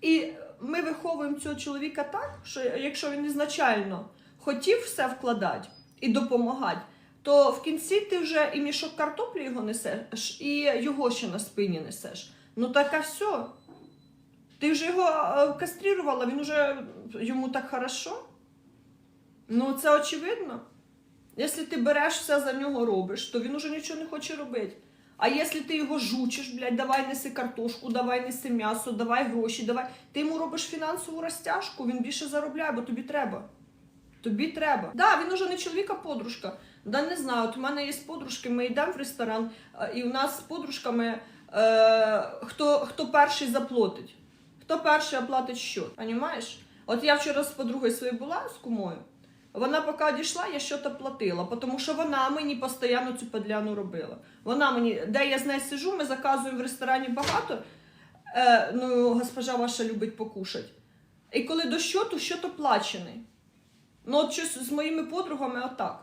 І ми виховуємо цього чоловіка так, що якщо він ізначально хотів все вкладати і допомагати, то в кінці ти вже і мішок картоплі його несеш, і його ще на спині несеш. Ну так а все. Ти вже його е, кастрирувала, він вже йому так хорошо. Ну, це очевидно. Якщо ти береш все за нього робиш, то він уже нічого не хоче робити. А якщо ти його жучиш, блядь, давай неси картошку, давай неси м'ясо, давай гроші, давай. Ти йому робиш фінансову розтяжку, він більше заробляє, бо тобі треба. Тобі треба. Да, він уже не чоловік, а подружка. Да не знаю. От у мене є подружки, ми йдемо в ресторан, е, і у нас з подружками е, хто, хто перший заплатить. Хто перший оплатить счет, понімаєш? От я вчора з подругою своєю була з кумою. Вона поки дійшла, я щось платила, тому що вона мені постійно цю подляну робила. Вона мені, де я з нею сижу, ми заказуємо в ресторані багато. Е, ну, госпожа ваша любить покушати. І коли до щоту, щото плачений. Ну, от щось з моїми подругами отак.